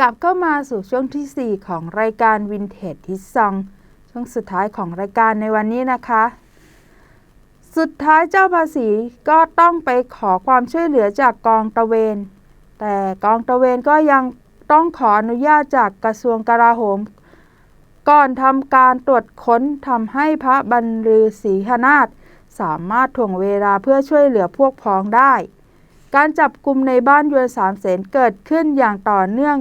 กลับเข้ามาสู่ช่วงที่ 4 ของรายการวินเทจทิซองช่วงสุดท้ายของรายการในวันนี้นะคะ สุดท้ายเจ้าภาษีก็ต้องไปขอความช่วยเหลือจากกองตะเวน แต่กองตะเวนก็ยังต้องขออนุญาตจากกระทรวงกลาโหม ก่อนทำการตรวจค้นทำให้พระบรรลือศรีหนาถสามารถถ่วงเวลาเพื่อช่วยเหลือพวกพ้องได้ การจับกลุ่มในบ้านยวนสามเสนเกิดขึ้นอย่างต่อเนื่อง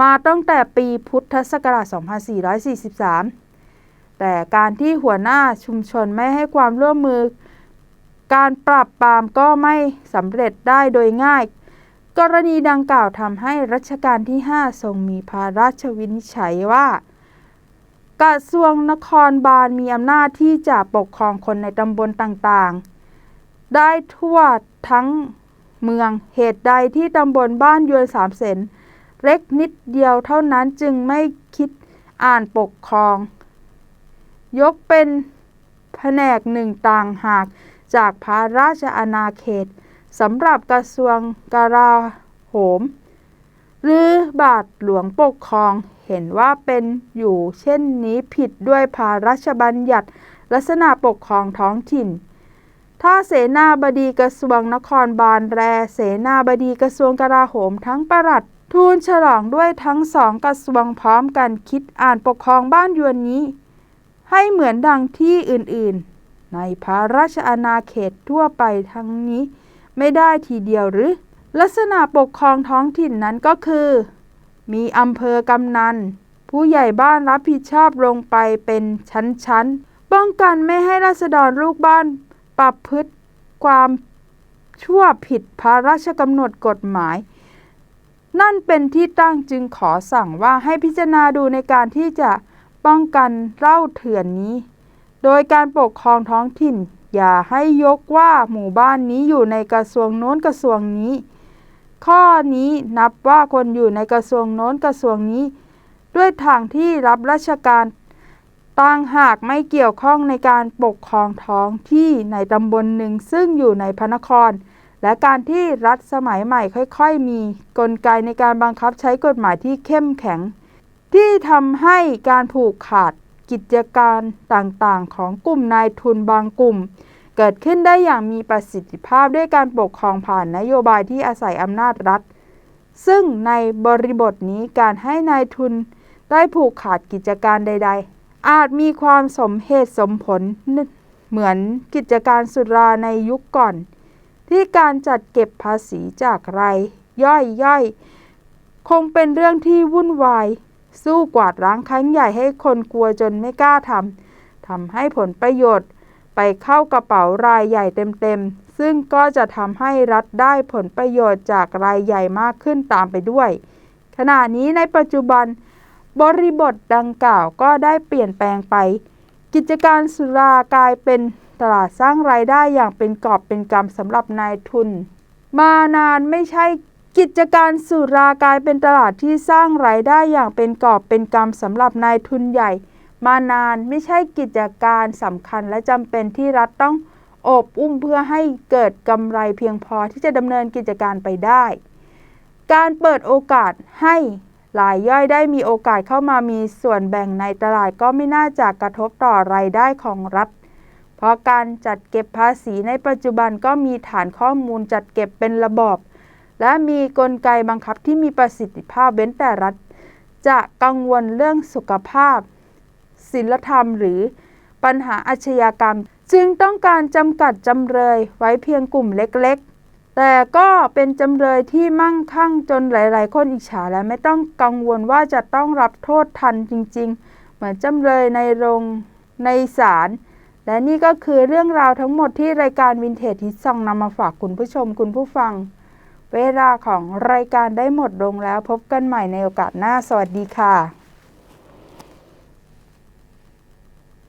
มาตั้งแต่ปีพุทธศักราช 2443 แต่การที่หัวหน้าชุมชนไม่ให้ความร่วมมือ การปราบปรามก็ไม่สำเร็จได้โดยง่าย กรณีดังกล่าวทำให้รัชกาลที่ 5 ทรงมีพระราชวินิจฉัยว่ากระทรวงนครบาลมีอำนาจที่จะปกครองคนในตำบลต่างๆ ได้ทั่วทั้งเมืองเหตุใดที่ตำบลบ้านยวนสามเสน เล็กนิดเดียวเท่านั้นจึงไม่คิดอ่านปกครอง ยกเป็นแผนกหนึ่งต่างหากจากพระราชอาณาเขตสำหรับกระทรวงกลาโหม หรือบาทหลวงปกครองเห็นว่าเป็นอยู่เช่นนี้ผิดด้วยพระราชบัญญัติลักษณะปกครองท้องถิ่น ถ้าเสนาบดีกระทรวงนครบาลแรเสนาบดีกระทรวงกลาโหมทั้งประหลัด ทูลฉลองด้วยทั้งสองกระทรวงพร้อมกันคิดอ่านปกครองบ้านยวนนี้ ให้เหมือนดังที่อื่นๆ ในพระราชอาณาเขตทั่วไปทั้งนี้ ไม่ได้ทีเดียวหรือ ลักษณะปกครองท้องถิ่นนั้นก็คือ มีอำเภอกำนัน ผู้ใหญ่บ้านรับผิดชอบลงไปเป็นชั้นๆ ป้องกันไม่ให้ราษฎรลูกบ้าน ปรับพฤติความชั่วผิดพระราชกำหนดกฎหมาย นั่นเป็นที่ตั้งจึงขอสั่งว่าให้พิจารณาดูในการที่จะป้องกันเล่าเถื่อนนี้ โดยการปกครองท้องถิ่น อย่าให้ยกว่าหมู่บ้านนี้อยู่ในกระทรวงโน้นกระทรวงนี้ ข้อนี้นับว่าคนอยู่ในกระทรวงโน้นกระทรวงนี้ ด้วยทางที่รับราชการต่างหากไม่เกี่ยวข้องในการปกครองท้องที่ในตำบลหนึ่งซึ่งอยู่ในพระนคร และการที่รัฐสมัยใหม่ค่อย ๆ มีกลไกในการบังคับใช้กฎหมายที่เข้มแข็ง ที่ทำให้การผูกขาดกิจการต่างๆ ของกลุ่มนายทุนบางกลุ่ม เกิดขึ้นได้อย่างมีประสิทธิภาพด้วยการปกครองผ่านนโยบายที่อาศัยอำนาจรัฐ ซึ่งในบริบทนี้การให้นายทุนได้ผูกขาดกิจการใด ๆ อาจมีความสมเหตุสมผล เหมือนกิจการสุราในยุคก่อน ที่การจัดเก็บภาษีจากรายย่อยย่อย คงเป็นเรื่องที่วุ่นวาย สู้กวาดล้างครั้งใหญ่ให้คนกลัวจนไม่กล้าทำทำให้ผลประโยชน์ไปเข้ากระเป๋ารายใหญ่เต็มๆ ซึ่งก็จะทำให้รัฐได้ผลประโยชน์จากรายใหญ่มากขึ้นตามไปด้วย ขณะนี้ในปัจจุบัน บริบทดังกล่าวก็ได้เปลี่ยนแปลงไป กิจการสุรากลายเป็น ตลาดสร้างรายได้อย่างเป็นกอบเป็นกำสำหรับนายทุน มานานไม่ใช่กิจการสุรากลายเป็นตลาดที่สร้างรายได้อย่างเป็นกอบเป็นกำสำหรับนายทุนใหญ่ มานานไม่ใช่กิจการสำคัญและจำเป็นที่รัฐต้องอบอุ้มเพื่อให้เกิดกำไรเพียงพอที่จะดำเนินกิจการไปได้ การเปิดโอกาสให้รายย่อยได้มีโอกาสเข้ามามีส่วนแบ่งในตลาดก็ไม่น่าจะกระทบต่อรายได้ของรัฐ เพราะการจัดเก็บภาษีในปัจจุบันก็มีฐานข้อมูลจัดเก็บเป็นระบอบ และมีกลไกบังคับที่มีประสิทธิภาพเว้นแต่รัฐ จะกังวลเรื่องสุขภาพศีลธรรมหรือปัญหาอาชญากรรม จึงต้องการจำกัดจำเลยไว้เพียงกลุ่มเล็กๆ แต่ก็เป็นจำเลยที่มั่งคั่งจนหลาย ๆ คนอิจฉาและไม่ต้องกังวลว่าจะต้องรับโทษทันจริง ๆ เหมือนจำเลยในโรงในศาล และนี่ก็คือเรื่องราวทั้งหมดที่รายการวินเทจฮิตซองนำมาฝากคุณผู้ชมคุณผู้ฟัง เวลาของรายการได้หมดลงแล้วพบกันใหม่ในโอกาสหน้า สวัสดีค่ะ